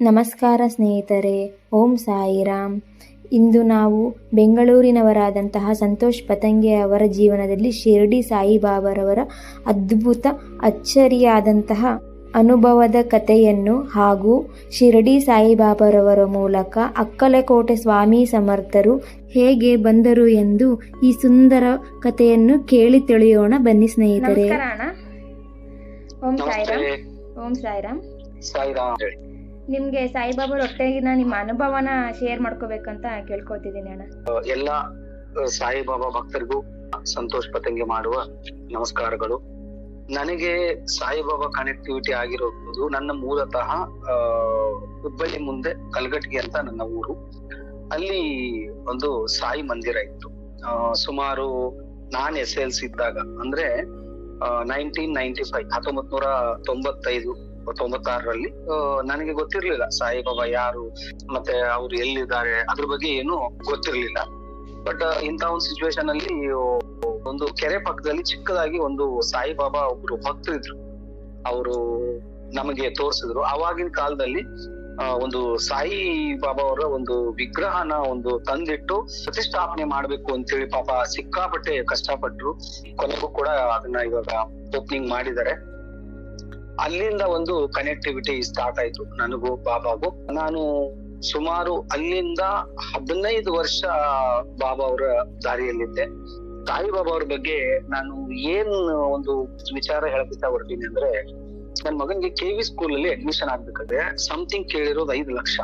ನಮಸ್ಕಾರ ಸ್ನೇಹಿತರೆ ಓಂ ಸಾಯಿರಾಮ್. ಇಂದು ನಾವು ಬೆಂಗಳೂರಿನವರಾದಂತಹ ಸಂತೋಷ್ ಪತಂಗೆ ಅವರ ಜೀವನದಲ್ಲಿ ಶಿರಡಿ ಸಾಯಿಬಾಬಾರವರ ಅದ್ಭುತ ಅಚ್ಚರಿಯಾದಂತಹ ಅನುಭವದ ಕಥೆಯನ್ನು ಹಾಗೂ ಶಿರಡಿ ಸಾಯಿಬಾಬಾರವರ ಮೂಲಕ ಅಕ್ಕಲಕೋಟೆ ಸ್ವಾಮಿ ಸಮರ್ಥರು ಹೇಗೆ ಬಂದರು ಎಂದು ಈ ಸುಂದರ ಕಥೆಯನ್ನು ಕೇಳಿ ತಿಳಿಯೋಣ. ಬನ್ನಿ ಸ್ನೇಹಿತರೆ. ನಮಸ್ಕಾರ ಓಂ ಸಾಯಿರಾಮ್. ಓಂ ಸಾಯಿರಾಮ್. ಸಾಯಿರಾಮ್ ನಿಮ್ಗೆ ಸಾಯಿಬಾಬಾ ಒಟ್ಟಿಗಿನ ನಿಮ್ಮ ಅನುಭವನ ಶೇರ್ ಮಾಡ್ಕೋಬೇಕಂತ ಕೇಳ್ಕೊತಿದ್ದೀನಿ ಅಣ್ಣ. ಎಲ್ಲ ಸಾಯಿಬಾಬಾ ಭಕ್ತರಿಗೂ ಸಂತೋಷ್ ಪತಂಗಿ ಮಾಡುವ ನಮಸ್ಕಾರಗಳು. ನನಗೆ ಸಾಯಿಬಾಬಾ ಕನೆಕ್ಟಿವಿಟಿ ಆಗಿರೋದು ನನ್ನ ಮೂಲತಃ ಹುಬ್ಬಳ್ಳಿ ಮುಂದೆ ಕಲ್ಗಟ್ಟಿಗೆ ಅಂತ ನನ್ನ ಊರು. ಅಲ್ಲಿ ಒಂದು ಸಾಯಿ ಮಂದಿರ ಇತ್ತು. ಸುಮಾರು ನಾನ್ ಎಸ್ ಎಲ್ ಸಿ ಇದ್ದಾಗ, ಅಂದ್ರೆ ನೈನ್ಟೀನ್ ನೈನ್ಟಿ ಫೈವ್ ಹತ್ತೊಂಬತ್ ನೂರ ತೊಂಬತ್ತೈದು ತೊಂಬತ್ತಾರರಲ್ಲಿ ನನಗೆ ಗೊತ್ತಿರ್ಲಿಲ್ಲ ಸಾಯಿಬಾಬಾ ಯಾರು, ಮತ್ತೆ ಅವ್ರು ಎಲ್ಲಿದ್ದಾರೆ, ಅದ್ರ ಬಗ್ಗೆ ಏನು ಗೊತ್ತಿರ್ಲಿಲ್ಲ. ಬಟ್ ಇಂತ ಒಂದು ಸಿಚುವೇಶನ್ ಅಲ್ಲಿ ಒಂದು ಕೆರೆ ಪಕ್ಕದಲ್ಲಿ ಚಿಕ್ಕದಾಗಿ ಒಂದು ಸಾಯಿಬಾಬಾ ಒಬ್ರು ಭಕ್ತರಿದ್ರು. ಅವರು ನಮಗೆ ತೋರಿಸಿದ್ರು. ಅವಾಗಿನ ಕಾಲದಲ್ಲಿ ಒಂದು ಸಾಯಿ ಬಾಬಾ ಅವರ ಒಂದು ವಿಗ್ರಹನ ಒಂದು ತಂದಿಟ್ಟು ಪ್ರತಿಷ್ಠಾಪನೆ ಮಾಡ್ಬೇಕು ಅಂತೇಳಿ ಪಾಪ ಸಿಕ್ಕಾಪಟ್ಟೆ ಕಷ್ಟಪಟ್ರು. ಕೊನೆಗೂ ಕೂಡ ಅದನ್ನ ಇವಾಗ ಓಪನಿಂಗ್ ಮಾಡಿದ್ದಾರೆ. ಅಲ್ಲಿಂದ ಒಂದು ಕನೆಕ್ಟಿವಿಟಿ ಸ್ಟಾರ್ಟ್ ಆಯ್ತು ನನಗೂ ಬಾಬಾಗೂ. ನಾನು ಸುಮಾರು ಅಲ್ಲಿಂದ ಹದಿನೈದು ವರ್ಷ ಬಾಬಾ ಅವರ ದಾರಿಯಲ್ಲಿದ್ದೆ. ಸಾಯಿಬಾಬಾ ಅವ್ರ ಬಗ್ಗೆ ನಾನು ಏನ್ ಒಂದು ವಿಚಾರ ಹೇಳಕ್ ಹೊರಟೀನಿ ಅಂದ್ರೆ, ನನ್ ಮಗನ್ಗೆ ಕೆ ವಿ ಸ್ಕೂಲ್ ಅಲ್ಲಿ ಅಡ್ಮಿಷನ್ ಆಗ್ಬೇಕಾದ್ರೆ ಸಮಥಿಂಗ್ ಕೇಳಿರೋದು ಐದು ಲಕ್ಷ.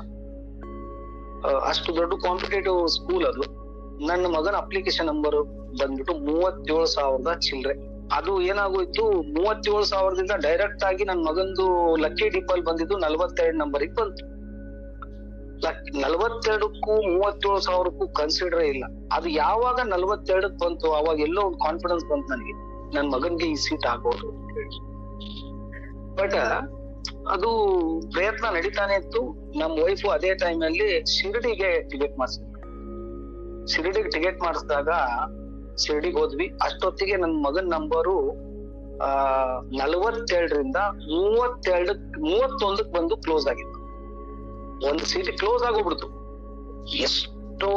ಅಷ್ಟು ದೊಡ್ಡ ಕಾಂಪಿಟೇಟಿವ್ ಸ್ಕೂಲ್ ಅದು. ನನ್ನ ಮಗನ ಅಪ್ಲಿಕೇಶನ್ ನಂಬರ್ ಬಂದ್ಬಿಟ್ಟು ಮೂವತ್ತೇಳು ಸಾವಿರದ ಚಿಲ್ರೆ. ಅದು ಏನಾಗೋಯ್ತು, ಮೂವತ್ತೇಳು ಸಾವಿರದಿಂದ ಡೈರೆಕ್ಟ್ ಆಗಿ ನನ್ನ ಮಗಂದು ಲಕ್ಕಿ ಡಿಪಲ್ ಬಂದಿದ್ದು ನಲವತ್ತೆರಡು ನಂಬರಿಗೆ ಬಂತು. ನಲ್ವತ್ತೆರಡಕ್ಕೂ ಮೂವತ್ತೇಳು ಸಾವಿರಕ್ಕೂ ಕನ್ಸಿಡರ್ ಇಲ್ಲ. ಅದು ಯಾವಾಗ ನಲವತ್ತೆರಡಕ್ ಬಂತು, ಅವಾಗ ಎಲ್ಲೋ ಒಂದು ಕಾನ್ಫಿಡೆನ್ಸ್ ಬಂತು ನನಗೆ. ನನ್ನ ಮಗನ್ಗೆ ಈ ಸೀಟ್ ಹೇಳಿ. ಬಟ್ ಅದು ಪ್ರಯತ್ನ ನಡೀತಾನೆ ಇತ್ತು. ನಮ್ಮ ವೈಫು ಅದೇ ಟೈಮ್ ಅಲ್ಲಿ ಶಿರಡಿಗೆ ಟಿಕೆಟ್ ಮಾಡಿಸಿದ್ರು. ಶಿರಡಿಗೆ ಟಿಕೆಟ್ ಮಾಡಿಸಿದಾಗ ಶಿರಡಿಗೆ ಹೋದ್ವಿ. ಅಷ್ಟೊತ್ತಿಗೆ ನನ್ನ ಮಗನ್ ನಂಬರು ಆ, ನಲವತ್ತೆರಡರಿಂದ ಮೂವತ್ತೆರಡಕ್ ಮೂವತ್ತೊಂದಕ್ ಬಂದು ಕ್ಲೋಸ್ ಆಗಿತ್ತು. ಒಂದು ಸೀಟ್ ಕ್ಲೋಸ್ ಆಗೋಗ್ಬಿಡ್ತು. ಎಷ್ಟೋ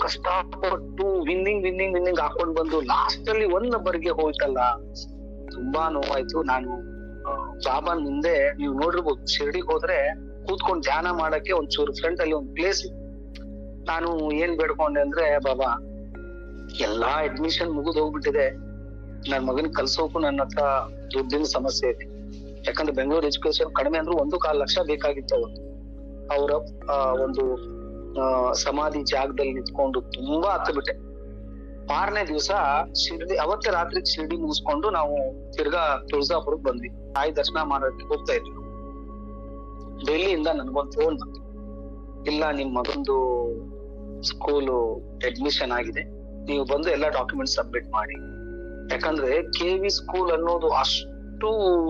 ಕಷ್ಟಪಟ್ಟು ವಿನ್ನಿಂಗ್ ವಿನ್ನಿಂಗ್ ವಿನ್ನಿಂಗ್ ಹಾಕೊಂಡ್ ಬಂದು ಲಾಸ್ಟ್ ಅಲ್ಲಿ ಒಂದ್ ನಂಬರ್ಗೆ ಹೋಯ್ತಲ್ಲ, ತುಂಬಾ ನೋವಾಯ್ತು. ನಾನು ಬಾಬಾನ್ ಮುಂದೆ ನೀವು ನೋಡಿರ್ಬೋದು, ಶಿರ್ಡಿಗೆ ಹೋದ್ರೆ ಕೂತ್ಕೊಂಡು ಧ್ಯಾನ ಮಾಡಕ್ಕೆ ಒಂಚೂರು ಫ್ರಂಟ್ ಅಲ್ಲಿ ಒಂದು ಪ್ಲೇಸ್ ನಾನು ಏನ್ ಬೇಡ್ಕೊಂಡೆ ಅಂದ್ರೆ, ಬಾಬಾ ಎಲ್ಲಾ ಅಡ್ಮಿಷನ್ ಮುಗಿದು ಹೋಗ್ಬಿಟ್ಟಿದೆ. ನನ್ ಮಗನ್ ಕಲ್ಸೋಕು ನನ್ನ ಹತ್ರ ದುಡ್ಡಿನ ಸಮಸ್ಯೆ ಇದೆ ಯಾಕಂದ್ರೆ ಬೆಂಗಳೂರು ಎಜುಕೇಶನ್ ಕಡಿಮೆ ಅಂದ್ರೆ ಒಂದು ಕಾಲ್ ಲಕ್ಷ ಬೇಕಾಗಿತ್ತು ಅವರು ಅವರ ಒಂದು ಸಮಾಧಿ ಜಾಗದಲ್ಲಿ ನಿಂತ್ಕೊಂಡು ತುಂಬಾ ಹತ್ತು ಬಿಟ್ಟೆ ಮಾರನೇ ದಿವಸ ಶಿರ್ಡಿ, ಅವತ್ತೇ ರಾತ್ರಿ ಶಿರ್ಡಿ ಮುಗಿಸ್ಕೊಂಡು ನಾವು ತಿರ್ಗಾ ತುಳಜಾಪುರಕ್ಕೆ ಬಂದ್ವಿ. ತಾಯಿ ದರ್ಶನ ಮಾಡೋಕೆ ಹೋಗ್ತಾ ಇದ್ವಿ. ಡೆಲ್ಲಿಯಿಂದ ನನ್ಗೊಂದು ಫೋನ್ ಬಂತು. ಇಲ್ಲ, ನಿಮ್ ಮಗಂದು ಸ್ಕೂಲು ಅಡ್ಮಿಷನ್ ಆಗಿದೆ. ನೀವು ಬಂದು ಎಲ್ಲಾ ಡಾಕ್ಯುಮೆಂಟ್ಸ್ ಸಬ್ಮಿಟ್ ಮಾಡಿ. ಯಾಕಂದ್ರೆ ಕೆ ವಿ ಸ್ಕೂಲ್ ಅನ್ನೋದು ಅಷ್ಟು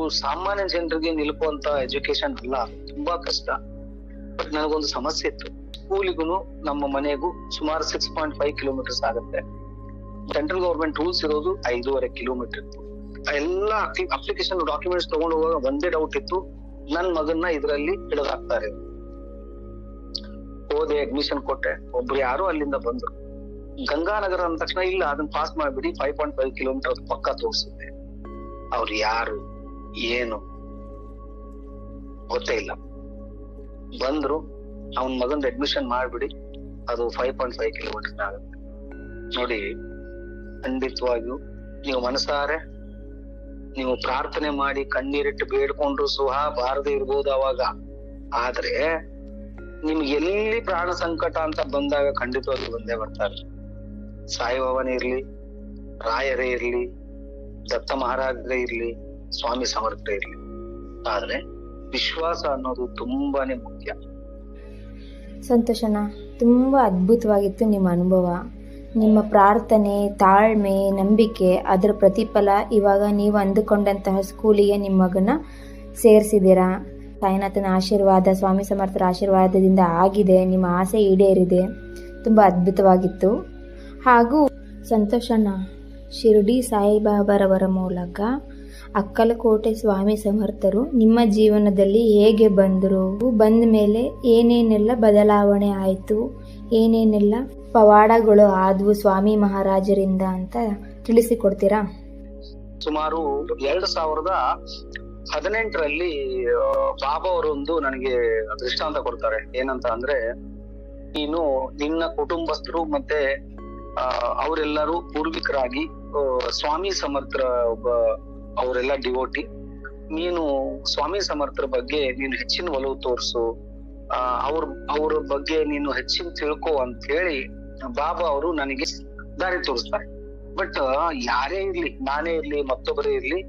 ಸಾಮಾನ್ಯ ಜನರಿಗೆ ನಿಲುಕುವಂತ ಎಜುಕೇಶನ್ ಅಲ್ಲ, ತುಂಬಾ ಕಷ್ಟ. ಬಟ್ ನನಗೊಂದು ಸಮಸ್ಯೆ ಇತ್ತು. ಸ್ಕೂಲಿಗೂ ನಮ್ಮ ಮನೆಗೂ ಸುಮಾರು ಸಿಕ್ಸ್ ಪಾಯಿಂಟ್ ಫೈವ್ ಕಿಲೋಮೀಟರ್ಸ್ ಆಗುತ್ತೆ. ಸೆಂಟ್ರಲ್ ಗವರ್ಮೆಂಟ್ ರೂಲ್ಸ್ ಇರೋದು ಐದೂವರೆ ಕಿಲೋಮೀಟರ್ ಎಲ್ಲಾ ಅಪ್ಲಿಕೇಶನ್ ಡಾಕ್ಯುಮೆಂಟ್ಸ್ ತಗೊಂಡು ಹೋಗುವಾಗ ಒಂದೇ ಡೌಟ್ ಇತ್ತು. ನನ್ ಮಗನ್ನ ಇದರಲ್ಲಿ ಹಿಡಿದಾಕ್ತಾರೆ. ಹೋದೆ ಅಡ್ಮಿಷನ್ ಕೊಟ್ಟೆ. ಒಬ್ರು ಯಾರೋ ಅಲ್ಲಿಂದ ಬಂದ್ರು. ಗಂಗಾನಗರ ಅಂದ ತಕ್ಷಣ, ಇಲ್ಲ, ಅದನ್ನ ಪಾಸ್ ಮಾಡ್ಬಿಡಿ ಫೈವ್ ಪಾಯಿಂಟ್ ಫೈವ್ ಕಿಲೋಮೀಟರ್ ಪಕ್ಕ ತೋರಿಸುತ್ತೆ. ಅವ್ರು ಯಾರು, ಏನು, ಗೊತ್ತೇ ಇಲ್ಲ. ಬಂದ್ರು, ಅವನ್ ಮಗಂದ್ ಅಡ್ಮಿಷನ್ ಮಾಡ್ಬಿಡಿ, ಅದು ಫೈವ್ ಪಾಯಿಂಟ್ ಫೈವ್ ಕಿಲೋಮೀಟರ್ ಆಗುತ್ತೆ. ನೋಡಿ, ಖಂಡಿತವಾಗಿಯೂ ನೀವು ಮನಸಾರೆ, ನೀವು ಪ್ರಾರ್ಥನೆ ಮಾಡಿ ಕಣ್ಣೀರಿಟ್ಟು ಬೇಡ್ಕೊಂಡ್ರು ಸಹ, ಬಾರದೆ ಇರ್ಬೋದು ಅವಾಗ. ಆದ್ರೆ, ನಿಮ್ಗೆ ಎಲ್ಲಿ ಪ್ರಾಣ ಸಂಕಟ ಅಂತ ಬಂದಾಗ ಖಂಡಿತವಾಗಿ ಬಂದೇ ಬರ್ತಾರೆ. ಸಾಯಿಬಾಬಾನೇ ಇರ್ಲಿ, ರಾಯರೇ ಇರ್ಲಿ, ದತ್ತ ಮಹಾರಾಜರೇ ಇರ್ಲಿ, ಸ್ವಾಮಿ ಸಮರ್ಥರೇ ಇರ್ಲಿ. ಆದ್ರೆ ವಿಶ್ವಾಸ ಅನ್ನೋದು ತುಂಬಾನೇ ಮುಖ್ಯ. ಸಂತೋಷನ ತುಂಬಾ ಅದ್ಭುತವಾಗಿತ್ತು ನಿಮ್ಮ ಅನುಭವ. ನಿಮ್ಮ ಪ್ರಾರ್ಥನೆ, ತಾಳ್ಮೆ, ನಂಬಿಕೆ, ಅದರ ಪ್ರತಿಫಲ ಇವಾಗ ನೀವು ಅಂದುಕೊಂಡಂತಹ ಸ್ಕೂಲಿಗೆ ನಿಮ್ಮ ಮಗನ ಸೇರಿಸಿದ್ದೀರಾ? ಸಾಯಿನಾಥನ ಆಶೀರ್ವಾದ, ಸ್ವಾಮಿ ಸಮರ್ಥರ ಆಶೀರ್ವಾದದಿಂದ ಆಗಿದೆ, ನಿಮ್ಮ ಆಸೆ ಈಡೇರಿದೆ. ತುಂಬ ಅದ್ಭುತವಾಗಿತ್ತು. ಹಾಗೂ ಸಂತೋಷಣ್ಣ ಶಿರಡಿ ಸಾಯಿಬಾಬಾರವರ ಮೂಲಕ ಅಕ್ಕಲಕೋಟೆ ಸ್ವಾಮಿ ಸಮರ್ಥರು ನಿಮ್ಮ ಜೀವನದಲ್ಲಿ ಹೇಗೆ ಬಂದರು? ಬಂದ ಮೇಲೆ ಏನೇನೆಲ್ಲ ಬದಲಾವಣೆ ಆಯಿತು? ಏನೇನೆಲ್ಲ ಪವಾಡಗಳು ಆದವು ಸ್ವಾಮಿ ಮಹಾರಾಜರಿಂದ ಅಂತ ತಿಳಿಸಿಕೊಡ್ತೀರಾ? ಸುಮಾರು ಎರಡು ಸಾವಿರದ ಹದಿನೆಂಟರಲ್ಲಿ ಬಾಬಾ ಅವರೊಂದು ನನಗೆ ದೃಷ್ಟಾಂತ ಕೊಡ್ತಾರೆ. ಏನಂತ ಅಂದ್ರೆ, ನೀನು ನಿನ್ನ ಕುಟುಂಬಸ್ಥರು ಮತ್ತೆ ಅವರೆಲ್ಲರೂ ಪೂರ್ವಿಕರಾಗಿ ಸ್ವಾಮಿ ಸಮರ್ಥರ ಒಬ್ಬ, ಅವರೆಲ್ಲ ಡಿವೋಟಿ ನೀನು ಸ್ವಾಮಿ ಸಮರ್ಥರ ಬಗ್ಗೆ ನೀನು ಹೆಚ್ಚಿನ ಒಲವು ತೋರಿಸು. ಅವ್ರ ಅವ್ರ ಬಗ್ಗೆ ನೀನು ಹೆಚ್ಚಿನ ತಿಳ್ಕೊ ಅಂತ ಹೇಳಿ ಬಾಬಾ ಅವರು ನನಗೆ ದಾರಿ ತೋರಿಸ್ತಾರೆ. ಬಟ್ ಯಾರೇ ಇರ್ಲಿ, ನಾನೇ ಇರ್ಲಿ, ಮತ್ತೊಬ್ಬರೇ ಇರ್ಲಿ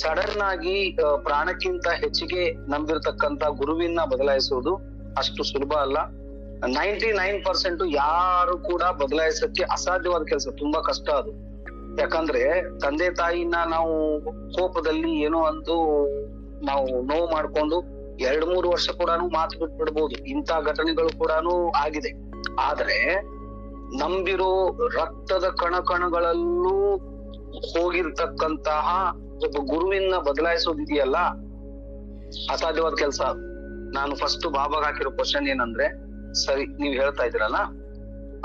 ಸಡನ್ ಆಗಿ ಪ್ರಾಣಕ್ಕಿಂತ ಹೆಚ್ಚಿಗೆ ನಂಬಿರ್ತಕ್ಕಂತ ಗುರುವಿನ ಬದಲಾಯಿಸುವುದು ಅಷ್ಟು ಸುಲಭ ಅಲ್ಲ. ನೈಂಟಿ ನೈನ್ ಪರ್ಸೆಂಟ್ ಯಾರು ಕೂಡ ಬದಲಾಯಿಸಕ್ಕೆ ಅಸಾಧ್ಯವಾದ ಕೆಲಸ, ತುಂಬಾ ಕಷ್ಟ ಅದು. ಯಾಕಂದ್ರೆ ತಂದೆ ತಾಯಿನ ನಾವು ಕೋಪದಲ್ಲಿ ಏನೋ ಅಂದು ನಾವು ನೋವು ಮಾಡ್ಕೊಂಡು ಎರಡ್ ಮೂರು ವರ್ಷ ಕೂಡ ಮಾತು ಬಿಟ್ಟು ಬಿಡ್ಬೋದು ಇಂಥ ಘಟನೆಗಳು ಕೂಡ ಆಗಿದೆ. ಆದ್ರೆ ನಂಬಿರೋ ರಕ್ತದ ಕಣ ಕಣಗಳಲ್ಲೂ ಹೋಗಿರ್ತಕ್ಕಂತಹ ಒಬ್ಬ ಗುರುವಿನ ಬದಲಾಯಿಸೋದಿದೆಯಲ್ಲ, ಅಸಾಧ್ಯವಾದ ಕೆಲಸ ನಾನು ಫಸ್ಟ್ ಬಾಬಾಗ ಹಾಕಿರೋ ಕ್ವಶನ್ ಏನಂದ್ರೆ ಸರಿ, ನೀವ್ ಹೇಳ್ತಾ ಇದ್ರಲ್ಲ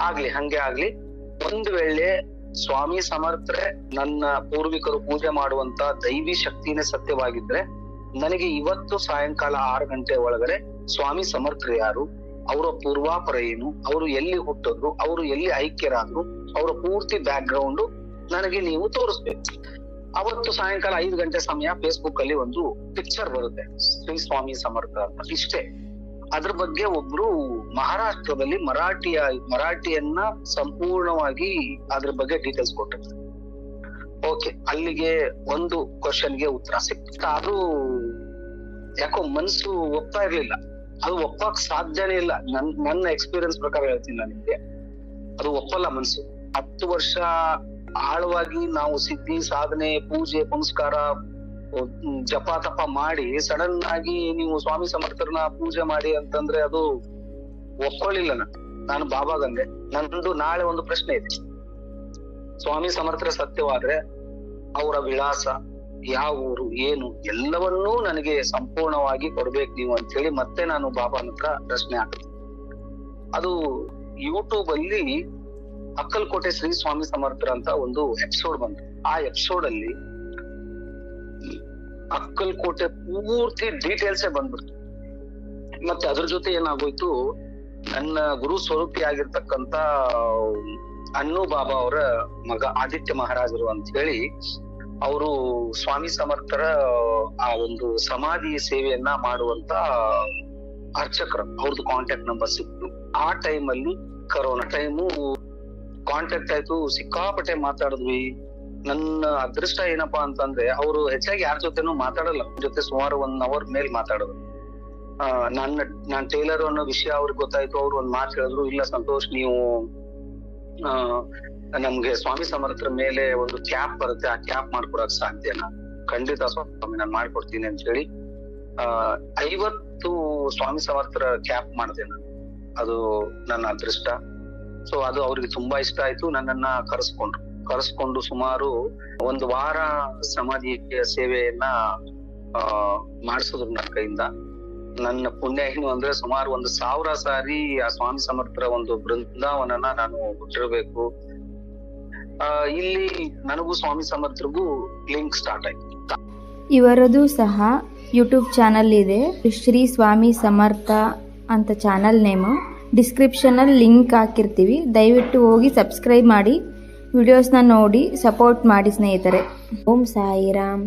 ಆಗ್ಲಿ, ಹಂಗೆ ಆಗ್ಲಿ. ಒಂದ್ ವೇಳೆ ಸ್ವಾಮಿ ಸಮರ್ಥರೆ ನನ್ನ ಪೂರ್ವಿಕರು ಪೂಜೆ ಮಾಡುವಂತ ದೈವಿ ಶಕ್ತಿನೇ ಸತ್ಯವಾಗಿದ್ರೆ, ನನಗೆ ಇವತ್ತು ಸಾಯಂಕಾಲ ಆರು ಗಂಟೆ ಒಳಗಡೆ ಸ್ವಾಮಿ ಸಮರ್ಥರು ಯಾರು? ಅವರ ಪೂರ್ವಾಪರ ಏನು? ಅವರು ಎಲ್ಲಿ ಹುಟ್ಟಿದ್ರು? ಅವರು ಎಲ್ಲಿ ಐಕ್ಯರಾದ್ರು? ಅವರ ಪೂರ್ತಿ ಬ್ಯಾಕ್ ಗ್ರೌಂಡ್ ನನಗೆ ನೀವು ತೋರಿಸ್ಬೇಕು. ಅವತ್ತು ಸಾಯಂಕಾಲ ಐದು ಗಂಟೆ ಸಮಯ ಫೇಸ್ಬುಕ್ ಅಲ್ಲಿ ಒಂದು ಪಿಕ್ಚರ್ ಬರುತ್ತೆ. ಶ್ರೀ ಸ್ವಾಮಿ ಸಮರ್ಥ ಅಂತ. ಇಷ್ಟೇ. ಅದ್ರ ಬಗ್ಗೆ ಒಬ್ರು ಮಹಾರಾಷ್ಟ್ರದಲ್ಲಿ ಮರಾಠಿಯ ಮರಾಠಿಯನ್ನ ಸಂಪೂರ್ಣವಾಗಿ ಅದ್ರ ಬಗ್ಗೆ ಡೀಟೇಲ್ಸ್ ಕೊಟ್ಟಿರ್ತಾರೆ ಓಕೆ ಅಲ್ಲಿಗೆ ಒಂದು ಕ್ವಶನ್ಗೆ ಉತ್ತರ ಸಿಕ್ತ ಅದು ಯಾಕೋ ಮನ್ಸು ಒಪ್ತಾ ಇರ್ಲಿಲ್ಲ. ಅದು ಒಪ್ಪಕ್ ಸಾಧ್ಯನೇ ಇಲ್ಲ. ನನ್, ನನ್ನ ಎಕ್ಸ್ಪೀರಿಯನ್ಸ್ ಪ್ರಕಾರ ಹೇಳ್ತೀನಿ ನಾನು ನಿಮ್ಗೆ ಅದು ಒಪ್ಪಲ್ಲ ಮನ್ಸು. ಹತ್ತು ವರ್ಷ ಆಳವಾಗಿ ನಾವು ಸಿದ್ಧಿ, ಸಾಧನೆ, ಪೂಜೆ, ಪುನಸ್ಕಾರ ಜಪ ತಪ ಮಾಡಿ ಸಡನ್ ಆಗಿ ನೀವು ಸ್ವಾಮಿ ಸಮರ್ಥರನ್ನ ಪೂಜೆ ಮಾಡಿ ಅಂತಂದ್ರೆ ಅದು ಒಪ್ಕೊಳ್ಳಿಲ್ಲ ನಾನು. ನಾನು ಬಾಬಾಗಂದೆ ನಂದು ನಾಳೆ ಒಂದು ಪ್ರಶ್ನೆ ಇದೆ. ಸ್ವಾಮಿ ಸಮರ್ಥರ ಸತ್ಯವಾದ್ರೆ ಅವರ ವಿಳಾಸ, ಯಾವ ಊರು, ಏನು, ಎಲ್ಲವನ್ನೂ ನನಗೆ ಸಂಪೂರ್ಣವಾಗಿ ಕೊಡ್ಬೇಕು ನೀವು ಅಂತ ಹೇಳಿ ಮತ್ತೆ ನಾನು ಬಾಬಾ ಹತ್ರ ಪ್ರಶ್ನೆ ಹಾಕಿದೆ. ಅದು ಯೂಟ್ಯೂಬ್ ಅಲ್ಲಿ ಅಕ್ಕಲ್ಕೋಟೆ ಶ್ರೀ ಸ್ವಾಮಿ ಸಮರ್ಥರ ಅಂತ ಒಂದು ಎಪಿಸೋಡ್ ಬಂತು. ಆ ಎಪಿಸೋಡ್ ಅಲ್ಲಿ ಅಕ್ಕಲ್ಕೋಟೆ ಪೂರ್ತಿ ಡೀಟೇಲ್ಸ್ ಬಂದ್ಬಿಡ್ತು. ಮತ್ತೆ ಅದ್ರ ಜೊತೆ ಏನಾಗೋಯ್ತು, ನನ್ನ ಗುರು ಸ್ವರೂಪಿ ಆಗಿರ್ತಕ್ಕಂತ ಅನ್ನು ಬಾಬಾ ಅವರ ಮಗ ಆದಿತ್ಯ ಮಹಾರಾಜರು ಅಂತ ಹೇಳಿ, ಅವರು ಸ್ವಾಮಿ ಸಮರ್ಥರ, ಆ, ಒಂದು ಸಮಾಧಿ ಸೇವೆಯನ್ನ ಮಾಡುವಂತ ಅರ್ಚಕರು, ಅವ್ರದ್ದು ಕಾಂಟ್ಯಾಕ್ಟ್ ನಂಬರ್ ಸಿಕ್ತು ಆ ಟೈಮ್ ಅಲ್ಲಿ ಕರೋನಾ ಟೈಮು ಕಾಂಟ್ಯಾಕ್ಟ್ ಆಯ್ತು, ಸಿಕ್ಕಾಪಟ್ಟೆ ಮಾತಾಡಿದ್ವಿ. ನನ್ನ ಅದೃಷ್ಟ ಏನಪ್ಪಾ ಅಂತಂದ್ರೆ, ಅವರು ಹೆಚ್ಚಾಗಿ ಯಾರ ಜೊತೆನೂ ಮಾತಾಡಲ್ಲ. ಜೊತೆ ಸುಮಾರು ಒನ್ ಅವರ್ ಮೇಲೆ ಮಾತಾಡೋದು. ನನ್ನ ನಾನ್ ಟೈಲರ್ ಅನ್ನೋ ವಿಷಯ ಅವ್ರಿಗೆ ಗೊತ್ತಾಯ್ತು, ಅವ್ರು ಒಂದ್ ಮಾತು ಹೇಳಿದ್ರು, ಇಲ್ಲ ಸಂತೋಷ್, ನೀವು ನಮ್ಗೆ ಸ್ವಾಮಿ ಸಮರ್ಥರ ಮೇಲೆ ಒಂದು ಕ್ಯಾಪ್ ಬರುತ್ತೆ, ಆ ಕ್ಯಾಪ್ ಮಾಡ್ಕೊಡಕ್ ಸಾಧ್ಯನಾ ಖಂಡಿತ ಸ್ವಾಮಿ, ನಾನು ಮಾಡ್ಕೊಡ್ತೀನಿ ಅಂತ ಹೇಳಿ ಐವತ್ತು ಸ್ವಾಮಿ ಸಮರ್ಥರ ಕ್ಯಾಪ್ ಮಾಡಿದೆ ನಾನು. ಅದು ನನ್ನ ಅದೃಷ್ಟ. ಸೊ ಅದು ಅವ್ರಿಗೆ ತುಂಬಾ ಇಷ್ಟ ಆಯ್ತು, ನನ್ನನ್ನ ಕರೆಸ್ಕೊಂಡ್ರು. ಕರೆಸ್ಕೊಂಡು ಸುಮಾರು ಒಂದು ವಾರ ಸಮಾಧಿ ಸೇವೆಯನ್ನ, ಆ, ಮಾಡಿಸಿದ್ರು ನನ್ನ ಕೈಯಿಂದ. ನನ್ನ ಪುಣ್ಯ ಏನು ಅಂದ್ರೆ ಸುಮಾರು ಒಂದು ಸಾವಿರ ಸಾರಿ ಆ ಸ್ವಾಮಿ ಸಮರ್ಥರ ಒಂದು ಬೃಂದಾವನನ ನಾನು ಬಿಟ್ಟಿರ್ಬೇಕು ಆ, ಇಲ್ಲಿ ನನಗೂ ಸ್ವಾಮಿ ಸಮರ್ಥರಿಗೂ ಲಿಂಕ್ ಸ್ಟಾರ್ಟ್ ಆಯ್ತು. ಇವರದು ಸಹ ಯೂಟ್ಯೂಬ್ ಚಾನಲ್ ಇದೆ. ಶ್ರೀ ಸ್ವಾಮಿ ಸಮರ್ಥ ಅಂತ ಚಾನಲ್ ನೇಮು. ಡಿಸ್ಕ್ರಿಪ್ಷನಲ್ಲಿ ಲಿಂಕ್ ಹಾಕಿರ್ತೀವಿ. ದಯವಿಟ್ಟು ಹೋಗಿ ಸಬ್ಸ್ಕ್ರೈಬ್ ಮಾಡಿ. ವಿಡಿಯೋಸ್ನ ನೋಡಿ ಸಪೋರ್ಟ್ ಮಾಡಿ ಸ್ನೇಹಿತರೆ. ಓಂ ಸಾಯಿರಾಮ್.